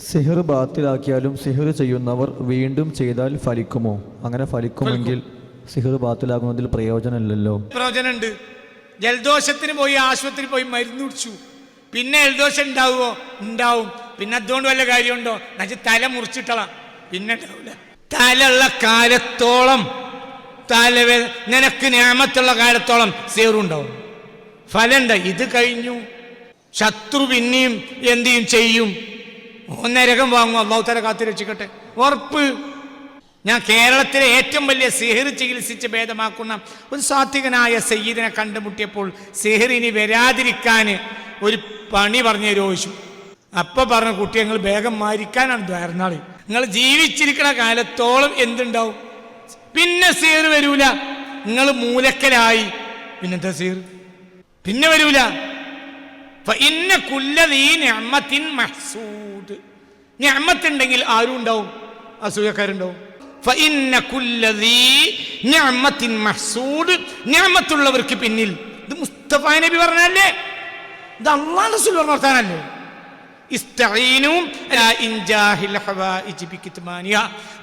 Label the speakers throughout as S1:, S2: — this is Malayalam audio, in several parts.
S1: സിഹിർ ബാത്തിലാക്കിയാലും സിഹർ ചെയ്യുന്നവർ വീണ്ടും ചെയ്താൽ ഫലിക്കുമോ? അങ്ങനെ ഫലിക്കുമെങ്കിൽ സിഹർ ബാത്തിലാകുന്നതിൽ പ്രയോജനമില്ലല്ലോ.
S2: പ്രയോജനമുണ്ട്. ജലദോഷത്തിന് പോയി ആശുപത്രി പോയി മരുന്ന് കുടിച്ചു. പിന്നെ ജലദോഷം ഉണ്ടാവുമോ ഉണ്ടാവും. പിന്നെ അതുകൊണ്ട് വല്ല കാര്യമുണ്ടോ? എന്നുവെച്ചാൽ തല മുറിച്ചിട്ടള പിന്നെ ഉണ്ടാവില്ല. തലുള്ള കാലത്തോളം തലവേ നിനക്ക് ഞാമത്തുള്ള കാലത്തോളം സേറുണ്ടാവും ഫലണ്ട ഇത് കഴിഞ്ഞു. ശത്രു പിന്നെയും എന്തു ചെയ്യും. ഒന്നരകം വാങ്ങും. അള്ളാഹു തല കാത്തു രക്ഷിക്കട്ടെ. ഉറപ്പ്. ഞാൻ കേരളത്തിലെ ഏറ്റവും വലിയ സിഹിർ ചികിത്സിച്ച് ഭേദമാക്കുന്ന ഒരു സാത്വികനായ സയ്യിദിനെ കണ്ടുമുട്ടിയപ്പോൾ സിഹിറിനി വരാതിരിക്കാൻ ഒരു പണി പറഞ്ഞു രോഹിച്ചു അപ്പൊ പറഞ്ഞ കുട്ടി ഞങ്ങൾ വേഗം മാരിക്കാനാണ് ദ്വാരനാൾ. നിങ്ങൾ ജീവിച്ചിരിക്കുന്ന കാലത്തോളം എന്തുണ്ടാവും? പിന്നെ സീർ വരൂല. നിങ്ങൾ മൂലക്കലായി. പിന്നെന്താ സീർ പിന്നെ വരൂല. ഇന്ന കുല്ലതീ ഞമ്മത്തിൻ മഹ്സൂദ്. ഞമ്മത്തുണ്ടെങ്കിൽ ആരും ഉണ്ടാവും? അസൂയക്കാരുണ്ടാവും. നിഅമത്തുള്ളവർക്ക് പിന്നിൽ. ഇത് മുസ്തഫ നബി പറഞ്ഞല്ലേ ഇത് അള്ളാഹ് റസൂൽ പറഞ്ഞ വർത്താനല്ലേ?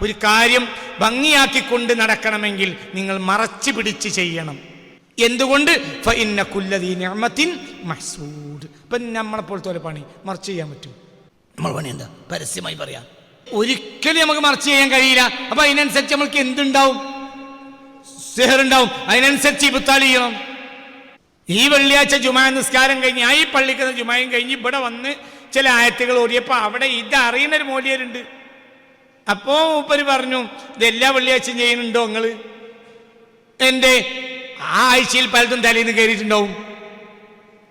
S2: ഒരു കാര്യം ഭംഗിയാക്കിക്കൊണ്ട് നടക്കണമെങ്കിൽ നിങ്ങൾ മറച്ചു പിടിച്ച് ചെയ്യണം. എന്തുകൊണ്ട്? ഇപ്പൊ നിഅമത്തിൻ മഹ്സൂദ്. ഇപ്പം നമ്മളെ പോലത്തെ ഒരു പണി മറച്ചു ചെയ്യാൻ പറ്റും. നമ്മൾ പണി എന്താ? പരസ്യമായി പറയാം. ഒരിക്കലും നമുക്ക് മറച്ച് ചെയ്യാൻ കഴിയില്ല. അപ്പൊ അതിനനുസരിച്ച് നമ്മൾക്ക് എന്തുണ്ടാവും? സെഹറുണ്ടാവും. അതിനനുസരിച്ച് ഇബത്താൽ ചെയ്യണം. ഈ വെള്ളിയാഴ്ച ജുമാ നിസ്കാരം കഴിഞ്ഞ് ആ ഈ പള്ളിക്കുന്ന ജുമായും കഴിഞ്ഞ് ഇവിടെ വന്ന് ചില ആയത്തുകൾ ഓടിയപ്പോൾ അവിടെ ഇത് അറിയുന്ന ഒരു മൂല്യരുണ്ട്. അപ്പോ മൂപ്പര് പറഞ്ഞു ഇത് എല്ലാ വെള്ളിയാഴ്ചയും ചെയ്യുന്നുണ്ടോ നിങ്ങൾ? എന്റെ ആ ആഴ്ചയിൽ പലതും തലേന്ന് കയറിയിട്ടുണ്ടാവും.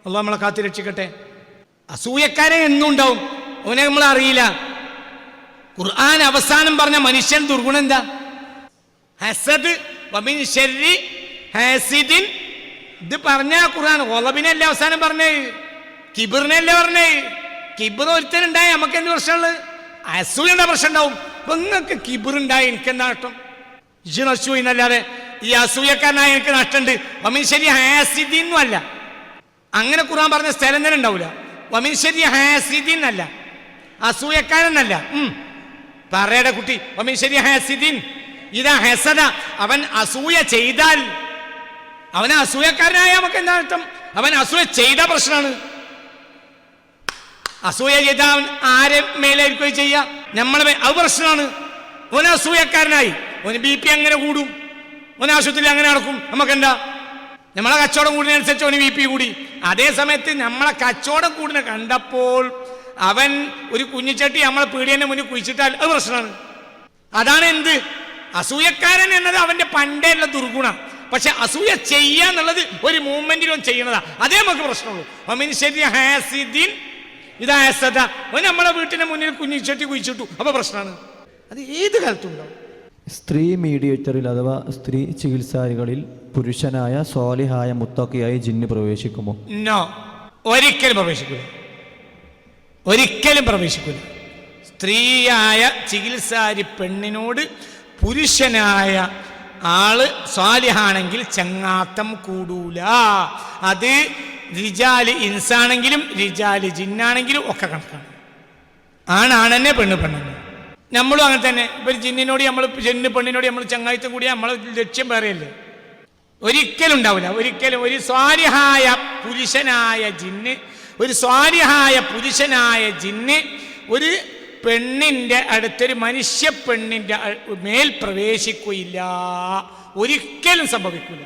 S2: അല്ല നമ്മളെ കാത്തു രക്ഷിക്കട്ടെ. അസൂയക്കാരെ എന്നും ഉണ്ടാവും. അവനെ നമ്മൾ അറിയില്ല. ഖുർആൻ അവസാനം പറഞ്ഞ മനുഷ്യൻ ദുർഗുണം എന്താ? ഹസദ് വമിൻ ഹാസിദിൻ. ഇത് പറഞ്ഞ ഖുർആൻ ഒളബിനല്ല അവസാനം പറഞ്ഞേ? കിബിറിനല്ലേ പറഞ്ഞേ? കിബിർ ഒരുത്തനുണ്ടായി നമുക്ക് എന്ത് പ്രശ്നമുള്ളത്? അസൂയുടെ പ്രശ്നം ഉണ്ടാവും. അപ്പൊ നിങ്ങൾക്ക് കിബിറുണ്ടായി എനിക്ക് എന്താ നഷ്ടം? ഇജിന് അസൂയെന്നല്ലാതെ ഈ അസൂയക്കാരനായ എനിക്ക് നഷ്ടമുണ്ട്. വമിൻ ശരി ഹാസിദിന്നും അല്ല. അങ്ങനെ ഖുർആൻ പറഞ്ഞ സ്ഥലം തന്നെ ഉണ്ടാവില്ല വമിൻ ശരി ഹാസിദിൻ അല്ല അസൂയക്കാരനല്ല. പറയട കുട്ടി ശരി ഹസിദിൻ. ഇതാ ഹെസദ. അവൻ അസൂയ ചെയ്താൽ അവൻ അസൂയക്കാരനായ നമുക്ക് എന്താ അർത്ഥം? അവൻ അസൂയ ചെയ്ത പ്രശ്നമാണ്. അസൂയ ചെയ്ത അവൻ ആരെ മേലായിരിക്കും ചെയ്യുക നമ്മളെ അത് പ്രശ്നമാണ്. ഓന അസൂയക്കാരനായി. ഓന് ബി പി അങ്ങനെ കൂടും. ഓന ആശുപത്രിയിൽ അങ്ങനെ നടക്കും. നമുക്കെന്താ? നമ്മളെ കച്ചവടം കൂടുന്നതിനനുസരിച്ച് ഓന് ബി പി കൂടി. അതേ സമയത്ത് നമ്മളെ കച്ചവടം കൂടുന്ന കണ്ടപ്പോൾ അവൻ ഒരു കുഞ്ഞിച്ചട്ടി നമ്മളെ പീടിയന്റെ മുന്നിൽ കുഴിച്ചിട്ടാൽ അത് പ്രശ്നമാണ്. അതാണ് എന്ത്? അസൂയക്കാരൻ എന്നത് അവന്റെ പണ്ടേ ഉള്ള ദുർഗുണ. പക്ഷെ അസൂയ ചെയ്യുക എന്നുള്ളത് ഒരു മൂവ്മെന്റിലും ചെയ്യുന്നതാ. അതേ നമുക്ക് പ്രശ്നമുള്ളൂ. ശരി ഹാസിദ്ദീൻ ഇതാ നമ്മളെ വീട്ടിന്റെ മുന്നിൽ കുഞ്ഞിച്ചട്ടി കുഴിച്ചിട്ടു. അപ്പൊ പ്രശ്നമാണ്. അത് ഏത് കാലത്തുണ്ടാവും
S1: സ്ത്രീ മീഡിയേറ്ററിൽ അഥവാ സ്ത്രീ ചികിത്സാരികളിൽ പുരുഷനായ സ്വാലിഹായ മുത്തക്കിയായി ജിന്ന് പ്രവേശിക്കുമോ?
S2: ഒരിക്കലും പ്രവേശിക്കില്ല ഒരിക്കലും പ്രവേശിക്കില്ല സ്ത്രീയായ ചികിത്സാരി പെണ്ണിനോട് പുരുഷനായ ആൾ സ്വാലിഹാണെങ്കിൽ ചങ്ങാത്തം കൂടൂല. അത് റിജാൽ ഇൻസാണെങ്കിലും റിജാൽ ജിന്നാണെങ്കിലും ഒക്കെ കണക്കാണ്. ആണാണെന്നെ പെണ്ണ് പെണ്ണെന്ന്. നമ്മളും അങ്ങനെ തന്നെ. ഇപ്പൊ ജിന്നിനോട് നമ്മൾ ജിന്ന് പെണ്ണിനോട് നമ്മൾ ചങ്ങായിത്തം കൂടിയാൽ നമ്മളെ ലക്ഷ്യം വേറെയല്ലേ. ഒരിക്കലും ഉണ്ടാവില്ല ഒരിക്കലും ഒരു സ്വാരിഹായ പുരുഷനായ ജിന്ന് ഒരു സ്വാരിഹായ പുരുഷനായ ജിന്ന് ഒരു പെണ്ണിന്റെ അടുത്തൊരു മനുഷ്യ പെണ്ണിന്റെ മേൽ പ്രവേശിക്കുകയില്ല. ഒരിക്കലും സംഭവിക്കില്ല